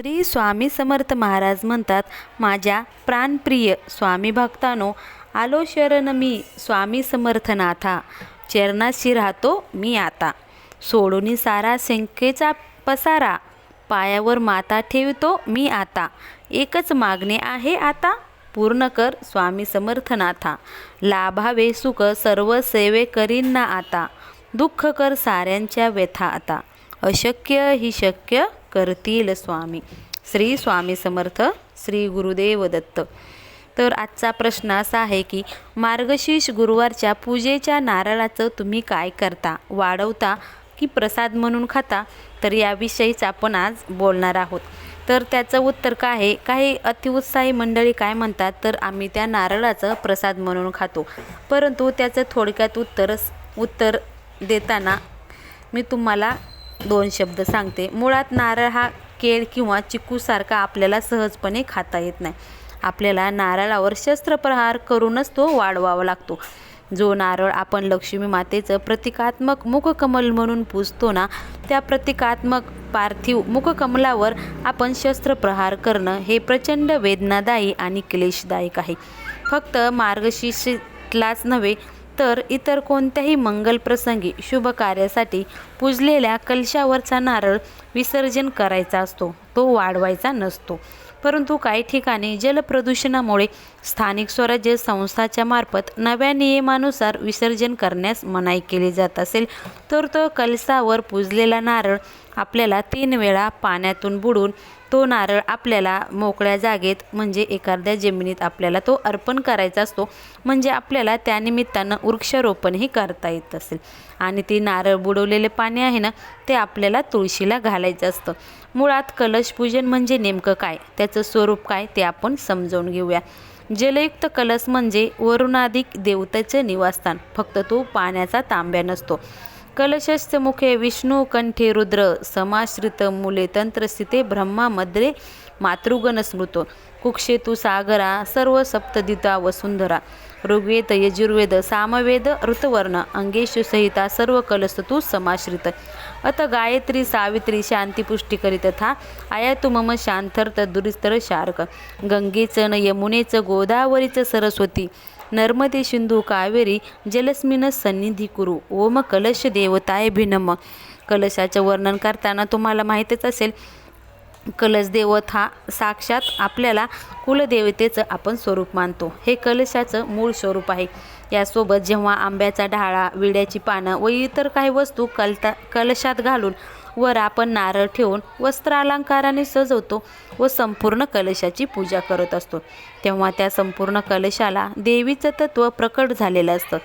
श्री स्वामी समर्थ महाराज म्हणतात माझ्या प्राणप्रिय स्वामी भक्तानो आलो शरण मी स्वामी समर्थनाथा. चरणाशी राहतो मी आता. सोडून सारा शंकेचा पसारा पायावर माता ठेवतो मी आता. एकच मागणे आहे आता पूर्ण कर स्वामी समर्थनाथा. लाभावे सुख सर्व सेवे करीन ना आता. दुःख कर साऱ्यांच्या व्यथा आता. अशक्य ही शक्य करतील स्वामी. श्री स्वामी समर्थ श्री गुरुदेव दत्त. तर आजचा प्रश्न असा आहे की मार्गशीर्ष गुरुवारच्या पूजेच्या नारळाचं तुम्ही काय करता? वाढवता की प्रसाद म्हणून खाता? तर याविषयीच आपण आज बोलणार आहोत. तर त्याचं उत्तर काय आहे? काही अतिउत्साही मंडळी काय म्हणतात? तर आम्ही त्या नारळाचं प्रसाद म्हणून खातो. परंतु त्याचं थोडक्यात उत्तरच उत्तर देताना मी तुम्हाला दोन शब्द सांगते. मुळात नारळ हा केळ किंवा चिकूसारखा आपल्याला सहजपणे खाता येत नाही. आपल्याला नारळावर शस्त्रप्रहार करूनच तो वाढवावा लागतो. जो नारळ आपण लक्ष्मी मातेचं प्रतिकात्मक मुखकमल म्हणून पूजतो ना त्या प्रतिकात्मक पार्थिव मुखकमलावर आपण शस्त्रप्रहार करणं हे प्रचंड वेदनादायी आणि क्लेशदायक आहे. फक्त मार्गशीर्षलाच नव्हे तर इतर कोणत्याही मंगल प्रसंगी शुभ कार्यासाठी पूजलेल्या कलशावरचा नारळ विसर्जन करायचा असतो. तो वाढवायचा नसतो. परंतु काही ठिकाणी जलप्रदूषणामुळे स्थानिक स्वराज्य संस्थाच्या मार्फत नव्या नियमानुसार विसर्जन करण्यास मनाई केली जात असेल तर तो कलसावर पूजलेला नारळ आपल्याला तीन वेळा पाण्यातून बुडून तो नारळ आपल्याला मोकळ्या जागेत म्हणजे एखाद्या जमिनीत आपल्याला तो अर्पण करायचा असतो. म्हणजे आपल्याला त्यानिमित्तानं वृक्षारोपणही करता येत असेल. आणि ती नारळ बुडवलेले पाणी आहे ना ते आपल्याला तुळशीला घालायचं असतं. मुळात कलश पूजन म्हणजे नेमकं काय? त्याचं स्वरूप काय? ते आपण समजावून घेऊया. जलयुक्त कलश म्हणजे वरुणाधिक देवतेचे निवासस्थान. फक्त तो पाण्याचा तांब्या नसतो. कलशस्थ मुखे विष्णू कंठे रुद्र समाश्रित मुले तंत्रस्थिते ब्रह्मामध्ये मातृगण स्मृतो। कुक्षेतु सागरा सर्व सप्तदिता वसुंधरा। ऋग्वेद यजुर्वेद सामवेद ऋतवर्ण अंगेशु सहिता सर्व कलसतु समाश्रित। अत गायत्री सावित्री शांतीपुष्टी करीत था। आयातु मम शांतर्त दुरिस्तर शार्क। गंगेचं न यमुनेचं गोदावरीचं सरस्वती। नर्मदे सिंधू कावेरी जलस्मिन सन्निधी कुरु ओम कलश देवताय भिनम. कलशाचं वर्णन करताना तुम्हाला माहीतच असेल कलश देवत हा साक्षात आपल्याला कुलदेवतेचं आपण स्वरूप मानतो. हे कलशाचं मूळ स्वरूप आहे. यासोबत जेव्हा आंब्याचा ढाळा विड्याची पानं व इतर काही वस्तू कलता कलशात घालून वर आपण नारळ ठेवून वस्त्रालंकाराने सजवतो व संपूर्ण कलशाची पूजा करत असतो. तेव्हा त्या संपूर्ण कलशाला देवीचं तत्त्व प्रकट झालेलं असतं.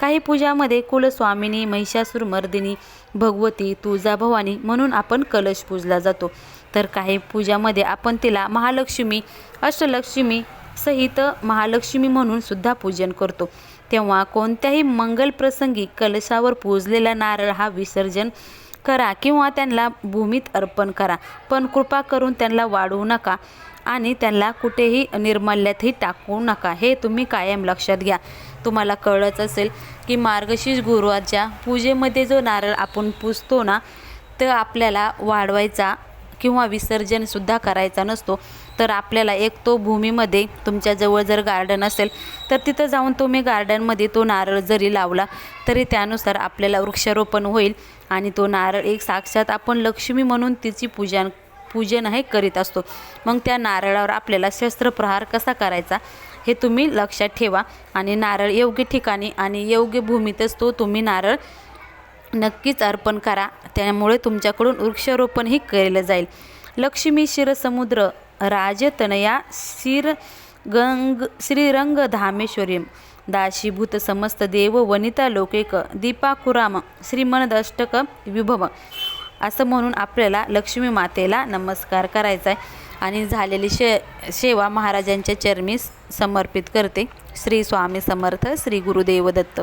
काही पूजामध्ये कुलस्वामिनी महिषासूर मर्दिनी भगवती तुळजाभवानी म्हणून आपण कलश पूजला जातो. तर काही पूजामध्ये आपण तिला महालक्ष्मी अष्टलक्ष्मी सहित महालक्ष्मी म्हणून सुद्धा पूजन करतो. तेव्हा कोणत्याही मंगल प्रसंगी कलशावर पूजलेला नारळ हा विसर्जन करा किंवा त्यांना भूमीत अर्पण करा. पण कृपा करून त्यांना वाढवू नका आणि त्यांना कुठेही निर्मल्यातही टाकू नका. हे तुम्ही कायम लक्षात घ्या. तुम्हाला कळत असेल की मार्गशीर्ष गुरुवारच्या पूजेमध्ये जो नारळ आपण पुजतो ना तर आपल्याला वाढवायचा किंवा विसर्जनसुद्धा करायचा नसतो. तर आपल्याला एक तो भूमीमध्ये तुमच्याजवळ जर गार्डन असेल तर तिथं जाऊन तुम्ही गार्डनमध्ये तो नारळ जरी लावला तरी त्यानुसार आपल्याला वृक्षारोपण होईल. आणि तो नारळ एक साक्षात आपण लक्ष्मी म्हणून तिची पूजन पूजन हे करीत असतो. मग त्या नारळावर आपल्याला शस्त्रप्रहार कसा करायचा हे तुम्ही लक्षात ठेवा. आणि नारळ योग्य ठिकाणी आणि योग्य भूमीतच तो तुम्ही नारळ नक्कीच अर्पण करा. त्यामुळे तुमच्याकडून वृक्षारोपणही केलं जाईल. लक्ष्मी शिरसमुद्र राजतनया शिर गंग श्रीरंग धामेश्वरी दाशीभूत समस्त देव वनिता लोकेक दीपाकुराम श्रीमनदष्टक विभव असं म्हणून आपल्याला लक्ष्मी मातेला नमस्कार करायचा आहे आणि झालेली शे सेवा महाराजांच्या चरमीस समर्पित करते. श्री स्वामी समर्थ श्री गुरुदेव दत्त.